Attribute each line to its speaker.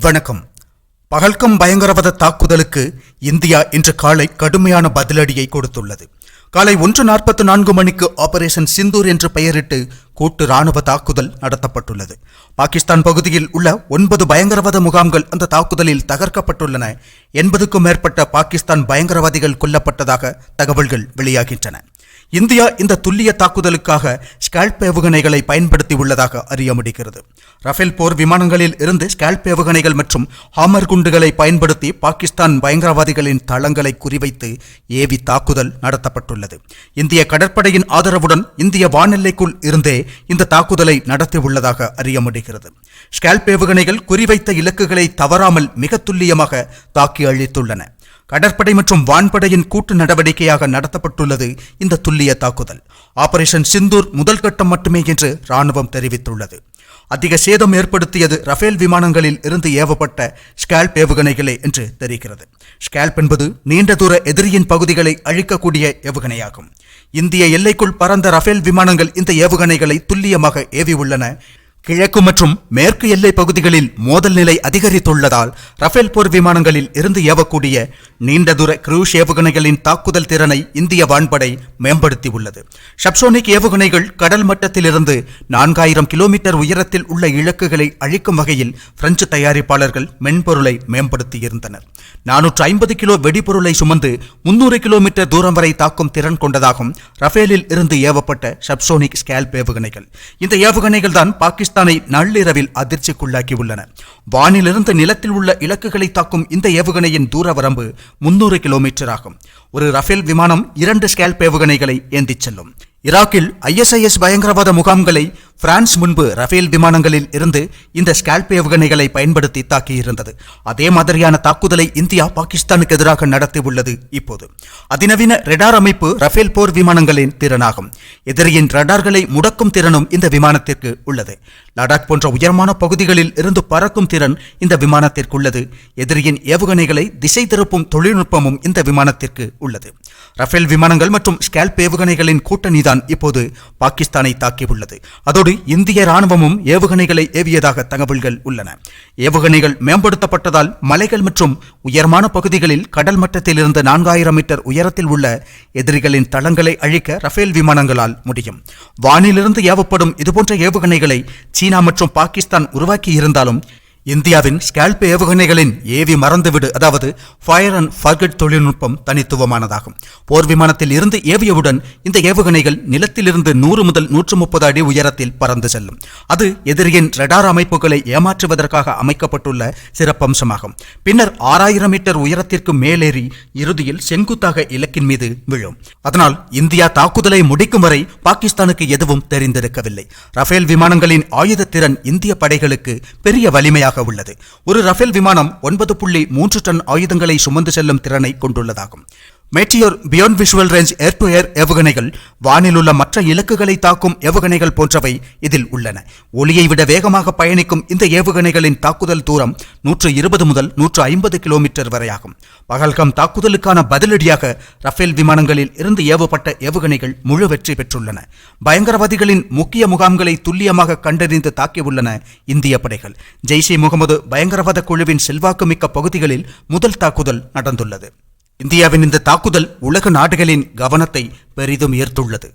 Speaker 1: வணக்கம். பகல்கம் பயங்கரவாத தாக்குதலுக்கு இந்தியா இன்று காலை கடுமையான பதிலடியை கொடுத்துள்ளது. காலை ஒன்று நாற்பத்தி நான்கு மணிக்கு ஆபரேஷன் சிந்தூர் என்று பெயரிட்டு கூட்டு ராணுவ தாக்குதல் நடத்தப்பட்டுள்ளது. பாகிஸ்தான் பகுதியில் உள்ள ஒன்பது பயங்கரவாத முகாம்கள் அந்த தாக்குதலில் தகர்க்கப்பட்டுள்ளன. எண்பதுக்கும் மேற்பட்ட பாகிஸ்தான் பயங்கரவாதிகள் கொல்லப்பட்டதாக தகவல்கள் வெளியாகின்றன. இந்தியா இந்த துல்லிய தாக்குதலுக்காக ஸ்கால்ப் ஏவுகணைகளை பயன்படுத்தி உள்ளதாக அறிய முடிகிறது. ரஃபேல் போர் விமானங்களில் இருந்து ஸ்கால்ப் ஏவுகணைகள் மற்றும் ஹாமர் குண்டுகளை பயன்படுத்தி பாகிஸ்தான் பயங்கரவாதிகளின் தளங்களை குறிவைத்து ஏவி தாக்குதல் நடத்தப்பட்டுள்ளது. இந்திய கடற்படையின் ஆதரவுடன் இந்திய வானெல்லைக்குள் இருந்தே இந்த தாக்குதலை நடத்தியுள்ளதாக அறிய முடிகிறது. ஸ்கால்ப் ஏவுகணைகள் குறிவைத்த இலக்குகளை தவறாமல் மிக துல்லியமாக தாக்கி அழித்துள்ளன. கடற்படை மற்றும் வான்படையின் கூட்டு நடவடிக்கையாக நடத்தப்பட்டுள்ளது இந்த துல்லிய தாக்குதல். ஆபரேஷன் சிந்தூர் முதல் கட்டம் மட்டுமே என்று ராணுவம் தெரிவித்துள்ளது. அதிக சேதம் ஏற்படுத்தியது ரஃபேல் விமானங்களில் இருந்து ஏவப்பட்ட ஸ்கால்ப் ஏவுகணைகளே என்று தெரிகிறது. ஸ்கால்ப் என்பது நீண்ட தூர எதிரியின் பகுதிகளை அழிக்கக்கூடிய ஏவுகணையாகும். இந்திய எல்லைக்குள் பறந்த ரஃபேல் விமானங்கள் இந்த ஏவுகணைகளை துல்லியமாக ஏவியுள்ளன. கிழக்கு மற்றும் மேற்கு எல்லை பகுதிகளில் மோதல் நிலை அதிகரித்துள்ளதால் ரஃபேல் போர் விமானங்களில் இருந்து ஏவக்கூடிய நீண்ட தூர குரூஸ் ஏவுகணைகளின் தாக்குதல் திறனை இந்திய வான்படை மேம்படுத்தியுள்ளது. ஷப்சோனிக் ஏவுகணைகள் கடல் மட்டத்திலிருந்து நான்காயிரம் கிலோமீட்டர் உயரத்தில் உள்ள இலக்குகளை அழிக்கும் வகையில் பிரெஞ்சு தயாரிப்பாளர்கள் மென்பொருளை மேம்படுத்தியிருந்தனர். நானூற்று ஐம்பது கிலோ வெடிபொருளை சுமந்து முன்னூறு கிலோமீட்டர் தூரம் வரை தாக்கும் திறன் கொண்டதாகும் ரஃபேலில் இருந்து ஏவப்பட்ட ஷப்சோனிக் ஸ்கேல்ப் ஏவுகணைகள். இந்த ஏவுகணைகள் தான் பாகிஸ்தான் நள்ளிரவில் அதிர்ச்சிக்குள்ளாக்கியுள்ளன. வானிலிருந்து நிலத்தில் உள்ள இலக்குகளை தாக்கும் இந்த ஏவுகணையின் தூர வரம்பு முன்னூறு கிலோமீட்டர் ஆகும். ஒரு ரஃபேல் விமானம் இரண்டு ஸ்கேல்ப் ஏவுகணைகளை ஏந்திச் செல்லும். ஈராக்கில் ஐஎஸ்ஐஎஸ் பயங்கரவாத முகாம்களை பிரான்ஸ் முன்பு ரஃபேல் விமானங்களில் இருந்து இந்த ஸ்கால்ப் ஏவுகணைகளை பயன்படுத்தி தாக்கியிருந்தது. அதே மாதிரியான தாக்குதலை இந்தியா பாகிஸ்தானுக்கு எதிராக நடத்தியுள்ளது இப்போது. அதிநவீன ரெடார் அமைப்பு ரஃபேல் போர் விமானங்களின் திறனாகும். எதிரியின் ரடார்களை முடக்கும் திறனும் இந்த விமானத்திற்கு உள்ளது. லடாக் போன்ற உயரமான பகுதிகளில் இருந்து பறக்கும் திறன் இந்த விமானத்திற்கு உள்ளது எதிரியின் ஏவுகணைகளை திசை திருப்பும் தொழில்நுட்பமும் இந்த விமானத்திற்கு உள்ளது. ரஃபேல் விமானங்கள் மற்றும் ஸ்கேல்ப் ஏவுகணைகளின் கூட்டணிதான் இப்போது பாகிஸ்தானை தாக்கியுள்ளது. அதோடு இந்திய ராணுவமும் ஏவுகணைகளை ஏவியதாக தகவல்கள் உள்ளன. ஏவுகணைகள் மேம்படுத்தப்பட்டதால் மலைகள் மற்றும் உயரமான பகுதிகளில் கடல் மட்டத்தில் இருந்து நான்காயிரம் மீட்டர் உயரத்தில் உள்ள எதிரிகளின் தளங்களை அழிக்க ரஃபேல் விமானங்களால் முடியும். வானிலிருந்து ஏவப்படும் இதுபோன்ற ஏவுகணைகளை சீனா மற்றும் பாகிஸ்தான் உருவாக்கி இருந்தாலும் இந்தியாவின் ஸ்கேல்ப் ஏவுகணைகளின் ஏவி மறந்துவிடு அதாவது ஃபயர் அண்ட் ஃபர்கட் தொழில்நுட்பம் தனித்துவமானதாகும். போர் விமானத்தில் இருந்து ஏவியவுடன் இந்த ஏவுகணைகள் நிலத்திலிருந்து நூறு முதல் நூற்று முப்பது அடி உயரத்தில் பறந்து செல்லும். அது எதிரியின் ரெடார் அமைப்புகளை ஏமாற்றுவதற்காக அமைக்கப்பட்டுள்ள சிறப்பம்சமாகும். பின்னர் ஆறாயிரம் மீட்டர் உயரத்திற்கு மேலேறி இறுதியில் செங்குத்தாக இலக்கின் மீது விழும். அதனால் இந்தியா தாக்குதலை முடிக்கும் வரை பாகிஸ்தானுக்கு எதுவும் தெரிந்திருக்கவில்லை. ரஃபேல் விமானங்களின் ஆயுத திறன் இந்திய படைகளுக்கு பெரிய வலிமையாக உறுதியாக உள்ளது. ஒரு ரஃபேல் விமானம் ஒன்பது புள்ளி மூன்று டன் ஆயுதங்களை சுமந்து செல்லும் திறனை கொண்டுள்ளதாகும். Meteor beyond visual range air to air ஏவுகணைகள் வானில் உள்ள மற்ற இலக்குகளை தாக்கும் ஏவுகணைகள் போன்றவை இதில் உள்ளன. ஒளியை விட வேகமாக பயணிக்கும் இந்த ஏவுகணைகளின் தாக்குதல் தூரம் நூற்று இருபது முதல் நூற்று ஐம்பது கிலோமீட்டர் வரையாகும். பகல்கம் தாக்குதலுக்கான பதிலடியாக ரஃபேல் விமானங்களில் இருந்து ஏவப்பட்ட ஏவுகணைகள் முழு வெற்றி பெற்றுள்ளன. பயங்கரவாதிகளின் முக்கிய முகாம்களை துல்லியமாக கண்டறிந்து தாக்கியுள்ளன இந்திய படைகள். ஜெய்ஷே முகமது பயங்கரவாத குழுவின் செல்வாக்குமிக்க பகுதிகளில் முதல் தாக்குதல் நடந்துள்ளது. இந்தியாவின் இந்த தாக்குதல் உலக நாடுகளின் கவனத்தை பெரிதும் ஈர்த்துள்ளது.